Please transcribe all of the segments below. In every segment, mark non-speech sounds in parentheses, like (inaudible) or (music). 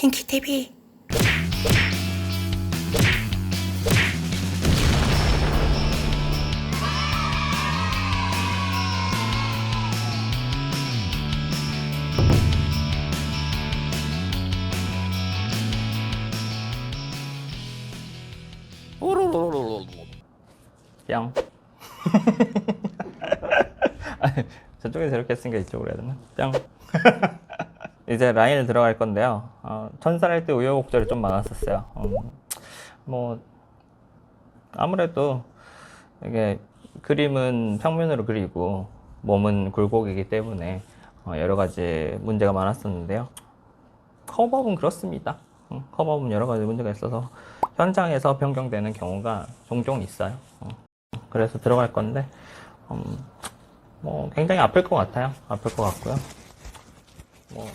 킹키TV 뿅. (laughs) 아니, 저쪽에서 이렇게 쓴게 이쪽으로 해야 되나? 뿅. 이제 라인을 들어갈 건데요. 어, 천사할 때 우여곡절이 좀 많았었어요. 음, 뭐 아무래도 이게 그림은 평면으로 그리고 몸은 굴곡이기 때문에 어, 여러 가지 문제가 많았었는데요. 컵업은 그렇습니다. 음, 컵업은 여러 가지 문제가 있어서 현장에서 변경되는 경우가 종종 있어요. 어, 그래서 들어갈 건데 음, 뭐 굉장히 아플 것 같아요. 아플 것 같고요. 뭐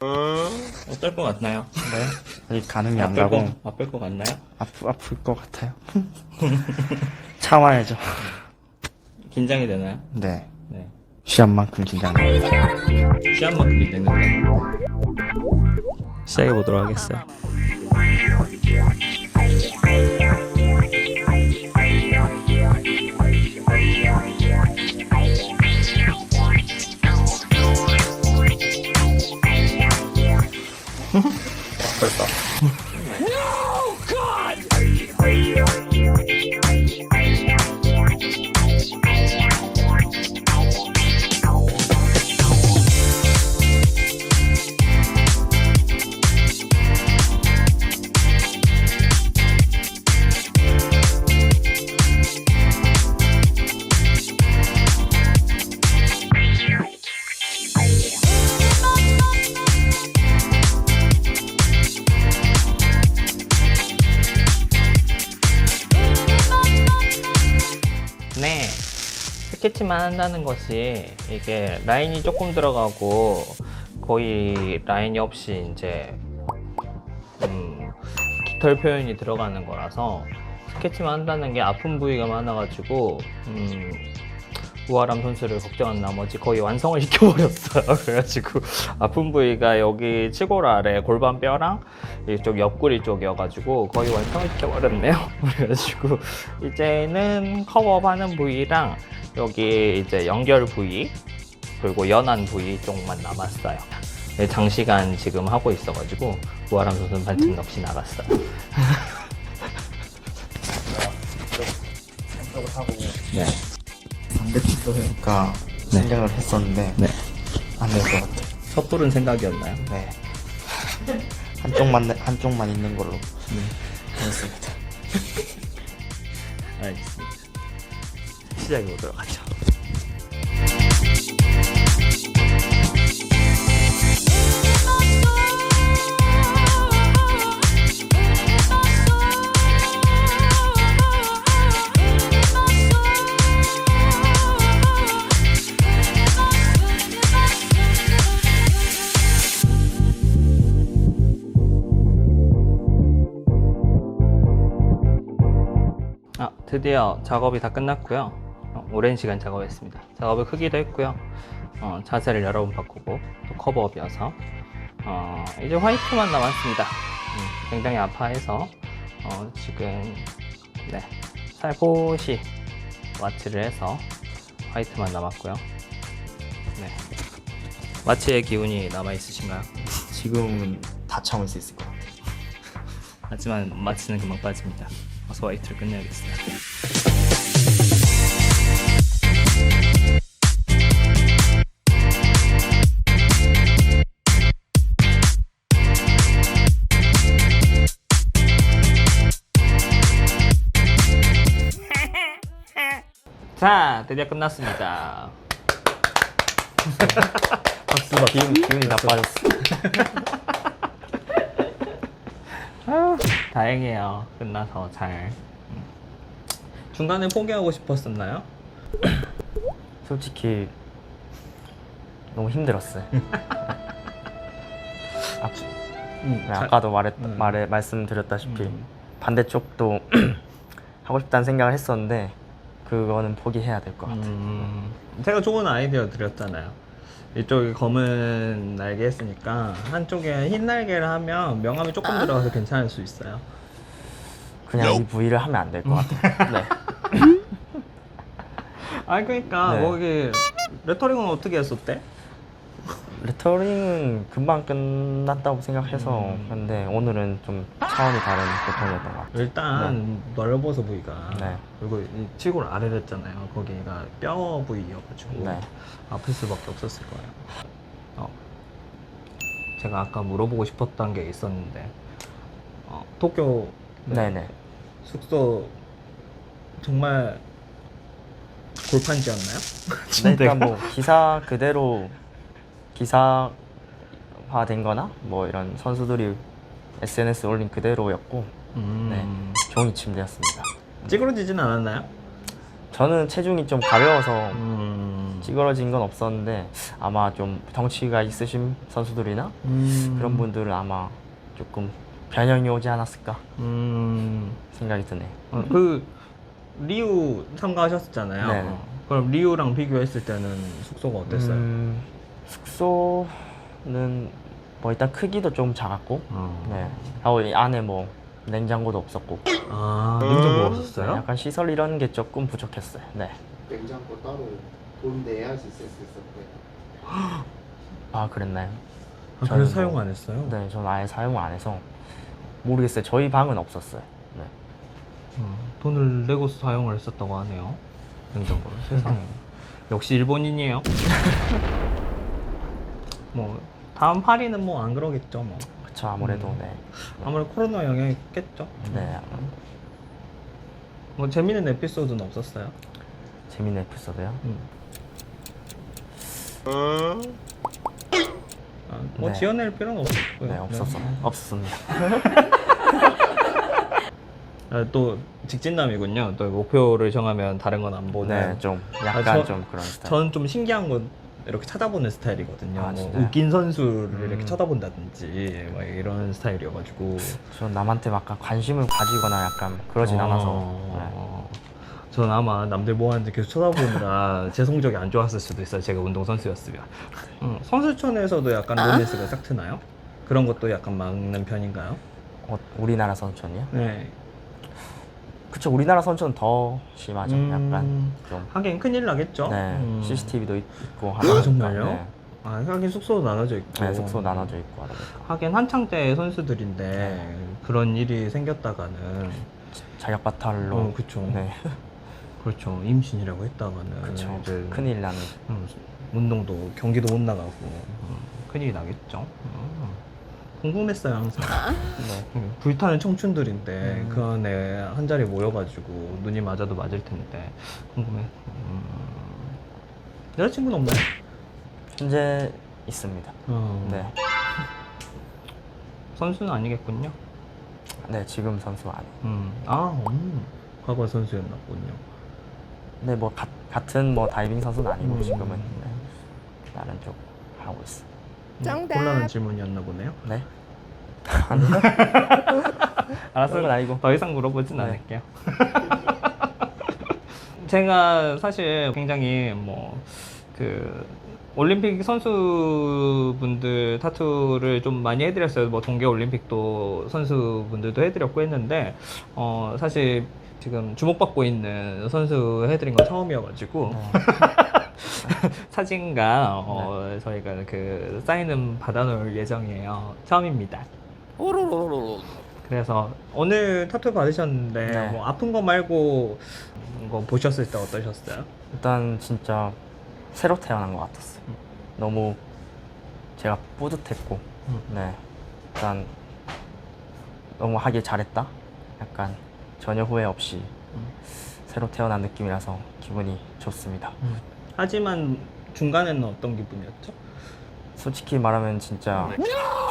어떨 것 같나요? 네. 아직 가늠이 안 아플 가고 것, 아플 것 같나요? 아프, 아플 것 같아요. (laughs) 참아야죠. 긴장이 되나요? 네. 네. 시합만큼 긴장 안 해요. 시합만큼 긴장된다. 시작해 보도록 하겠어요. これた。 스케치만 한다는 것이 이게 라인이 조금 들어가고 거의 라인이 없이 이제 음, 깃털 표현이 들어가는 거라서 스케치만 한다는 게 아픈 부위가 많아가지고 음, 우아람 선수를 걱정한 나머지 거의 완성을 (laughs) 시켜버렸어요. 그래가지고 아픈 부위가 여기 치골 아래 골반 뼈랑 이쪽 옆구리 쪽이어가지고 거의 완성을 시켜버렸네요. (laughs) 그래가지고 이제는 커버하는 부위랑 여기 이제 연결 부위 그리고 연한 부위 쪽만 남았어요. 네, 장시간 지금 하고 있어가지고 우아람 선수는 반쯤 넋이 나갔어요. 생각을 하고 네. 반대쪽도 해니까 생각을 했었는데 네. 안 될 것 같아요. 섣부른 생각이었나요? 네. 한쪽만 한쪽만 있는 걸로 하겠습니다. 알겠습니다. 시작해 보도록 하죠. 아, 드디어 작업이 다 끝났고요. 어, 오랜 시간 작업했습니다. 작업을 크기도 했고요. 어, 자세를 여러 번 바꾸고 또 커버업이어서 어, 이제 화이트만 남았습니다. 음, 굉장히 아파해서 어, 지금 네, 살포시 와치를 해서 화이트만 남았고요. 네. 와치의 기운이 남아 있으신가요? (laughs) 지금은 다 참을 수 있을 것 같아요. (laughs) 하지만 마치는 금방 빠집니다. 어서 화이트를 끝내야겠어요. 자, 드디어 끝났습니다. 박수가 기운 기운이 다 빠졌어. 다행이에요. 끝나서 잘. 음. 중간에 포기하고 싶었었나요? 솔직히 너무 힘들었어요. (laughs) 아, 네, 아까도 말했 음. 말에 말씀드렸다시피 음. 반대쪽도 (clears throat) 하고 싶다는 생각을 했었는데 그거는 포기해야 될 것 같아요. 음, 제가 좋은 아이디어 드렸잖아요. 이쪽이 검은 날개 했으니까 한쪽에 흰 날개를 하면 명암이 조금 들어가서 괜찮을 수 있어요. 그냥 이 부위를 하면 안 될 것 같아요. (laughs) 네. (laughs) 아 그러니까 네. 거기 레터링은 어떻게 했었대? 레터링은 금방 끝났다고 생각해서 음. 근데 오늘은 좀 차원이 다른 고통이었던 것 같아요. 일단 넓어서 부위가 네. 그리고 이 치골 아래랬잖아요. 거기가 뼈 부위여가지고 네. 아플 수밖에 없었을 거예요. 어. 제가 아까 물어보고 싶었던 게 있었는데 어, 도쿄 네네. 숙소 정말 골판지였나요? (laughs) 네, 일단 뭐 기사 그대로 기사화된 거나 뭐 이런 선수들이 SNS 올린 그대로였고 음. 네. 종이 침대였습니다. 찌그러지진 않았나요? 저는 체중이 좀 가벼워서 음. 찌그러진 건 없었는데 아마 좀 덩치가 있으신 선수들이나 음. 그런 분들은 아마 조금 변형이 오지 않았을까 음. 생각이 드네요. 어, 그 리우 참가하셨잖아요. 네네. 그럼 리우랑 비교했을 때는 숙소가 어땠어요? 음, 숙소는 뭐 일단 크기도 좀 작았고 어. 네. 하고 이 안에 뭐 냉장고도 없었고 아 냉장고 네, 없었어요? 약간 시설 이런 게 조금 부족했어요. 네. 냉장고 따로 돈 내야지 쓸 수 있었대. 아 그랬나요? 아, 저는 그래서 뭐- 사용 안 했어요? 네, 저는 아예 사용을 안 해서 모르겠어요. 저희 방은 없었어요. 네. 어, 돈을 내고 사용을 했었다고 하네요. 냉장고를 세상에. (laughs) 역시 일본인이에요. (laughs) 뭐 다음 파리는 뭐 안 그러겠죠 뭐. 그쵸 아무래도 음. 네. 아무래도 코로나 영향이 있겠죠. 네. 뭐 재밌는 에피소드는 없었어요? 재밌는 에피소드요. 음. 아, 뭐 네. 지어낼 필요는 없었고요. 네, 없었어. 없었습니다. (laughs) 아, 또 직진남이군요. 또 목표를 정하면 다른 건 안 보는. 네, 좀 약간 아, 저- 좀 그런 스타일. 저는 좀 신기한 건 이렇게 찾아보는 스타일이거든요. 아, 뭐 진짜요? 웃긴 선수를 음. 이렇게 쳐다본다든지 막 이런 스타일이어가지고 전 남한테 막 관심을 가지거나 약간 그러진 않아서. 네. 어, 전 아마 남들 뭐 하는지 계속 쳐다보느라 (laughs) 제 성적이 안 좋았을 수도 있어요. 제가 운동 선수였으면. 음, 선수촌에서도 약간 로맨스가 싹 트나요? 그런 것도 약간 막는 편인가요? 어, 우리나라 선수는요? 네. 그쵸 우리나라 선수는 더 심하죠. 음, 약간 좀. 하긴 큰일 나겠죠. 네, 음. CCTV도 있고 하다 보니까. 정말요? 네. 아, 하긴 숙소도 나눠져 있고. 네, 숙소 나눠져 있고 하다 보니까 하긴 한창 때 선수들인데 네. 그런 일이 생겼다가는 자격 바탈로. 어, 그쵸. 네, (laughs) 그렇죠. 임신이라고 했다가는 그쵸. 이제 큰일 나는. 음, 운동도 경기도 못 나가고 음, 큰일이 나겠죠. 음. 궁금했어요 항상. 네. 음, 불타는 청춘들인데 음. 그 안에 한 자리 모여가지고 눈이 맞아도 맞을 텐데 궁금해. 음. 여자친구는 없나요? 현재 있습니다. 어, 네, 선수는 아니겠군요. 네 지금 선수 아니. 음. 아, 음. 과거 선수였나 보군요. 네, 뭐 가- 같은 뭐 다이빙 선수는 아니고 음. 지금은 네. 다른 쪽 하고 있어. 정답. 곤란한 질문이었나 보네요. 네. (laughs) (laughs) 알았어. 그런 건 아니고. 더 이상 물어보진 네. 않을게요. (laughs) 제가 사실 굉장히 뭐 그 올림픽 선수분들 타투를 좀 많이 해드렸어요. 뭐 동계 올림픽도 선수분들도 해드렸고 했는데 어 사실 지금 주목받고 있는 선수 해드린 건 처음이어가지고 네. (laughs) 사진과 어, 저희가 그 사인은 받아놓을 예정이에요. 처음입니다. 그래서 오늘 타투 받으셨는데 네. 뭐 아픈 거 말고 거 보셨을 때 어떠셨어요? 일단 진짜 새로 태어난 것 같았어요. 너무 제가 뿌듯했고, 음. 네. 일단 너무 하길 잘했다. 약간 전혀 후회 없이 음. 새로 태어난 느낌이라서 기분이 좋습니다. 하지만 중간에는 어떤 기분이었죠? 솔직히 말하면 진짜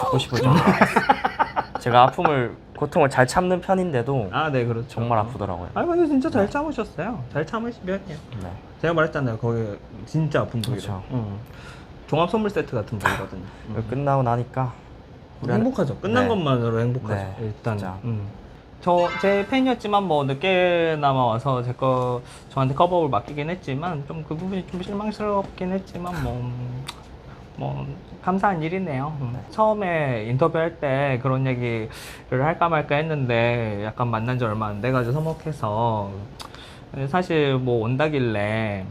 죽고 싶을 정도로 (laughs) 제가 아픔을 고통을 잘 참는 편인데도 아, 네, 그렇죠. 정말 아프더라고요. 아, 근데 진짜 잘 참으셨어요. 잘 참으신 편이에요. 네. 제가 말했잖아요. 거기 진짜 아픈 부위로. 그렇죠. 응. 종합 선물 세트 같은 부위거든요. 응. 끝나고 나니까 후련- 행복하죠. 끝난 네. 것만으로 행복하죠. 네, 일단. 진짜. 음. 저 제 팬이었지만 뭐 늦게나마 와서 제 거 저한테 커버를 맡기긴 했지만 좀 그 부분이 좀 실망스럽긴 했지만 뭐 음, 뭐 감사한 일이네요. 음. 처음에 인터뷰할 때 그런 얘기를 할까 말까 했는데 약간 만난 지 얼마 안 돼가지고 서먹해서 사실 뭐 온다길래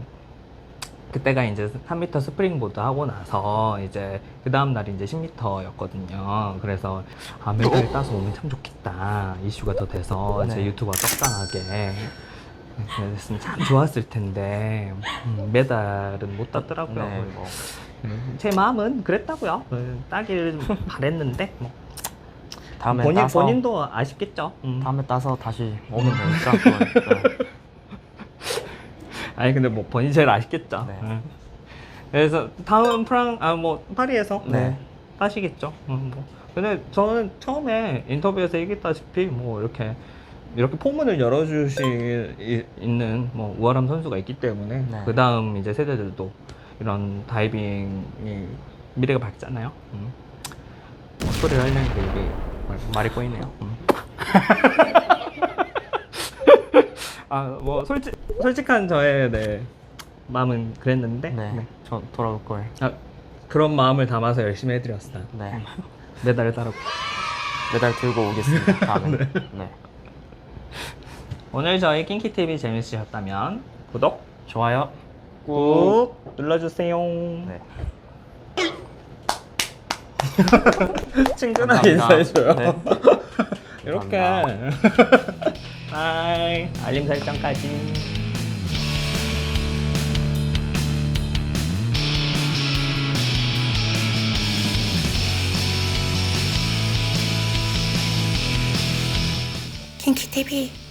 그때가 이제 3m 스프링보드 하고 나서 이제 그 다음 날이 이제 10m였거든요. 그래서 아 메달 따서 오면 참 좋겠다. 이슈가 더 돼서 제 네. 유튜브가 떡상하게 그랬으면 참 좋았을 텐데 음, 메달은 못 땄더라고요. 네, 뭐 음, 제 마음은 그랬다고요. 음, 따길 바랬는데 뭐 다음에 본인 따서 본인도 아쉽겠죠. 음. 다음에 따서 다시 오면 되니까. 그건, (laughs) 네. 아니 근데 뭐 본인 제일 아쉽겠죠. 네. 음. 그래서 다음 프랑 아 뭐 파리에서 네. 네. 따시겠죠. 음, 뭐. 근데 저는 처음에 인터뷰에서 얘기했다시피 뭐 이렇게 이렇게 포문을 열어주시 이- 있는 뭐 우아람 선수가 있기 때문에 네. 그 다음 이제 세대들도 이런 다이빙이 미래가 밝잖아요. 음. 뭐 소리를 하려니까 이게 말- 말이 꼬이네요. 음. (laughs) 아 뭐 솔직 솔직한 저의 네, 마음은 그랬는데 네. 네. 저 돌아올 걸. 아, 그런 마음을 담아서 열심히 해드렸어요. 네. (laughs) 메달을 따르고. 메달 들고 오겠습니다. 다음에. (laughs) 네. 오늘 저희 kinky TV 재밌으셨다면 구독 좋아요. 꾹 눌러주세요. 네. (laughs) 친근하게 감사합니다. 인사해줘요. 네. 이렇게. 감사합니다. 하이 알림 설정까지. kinky TV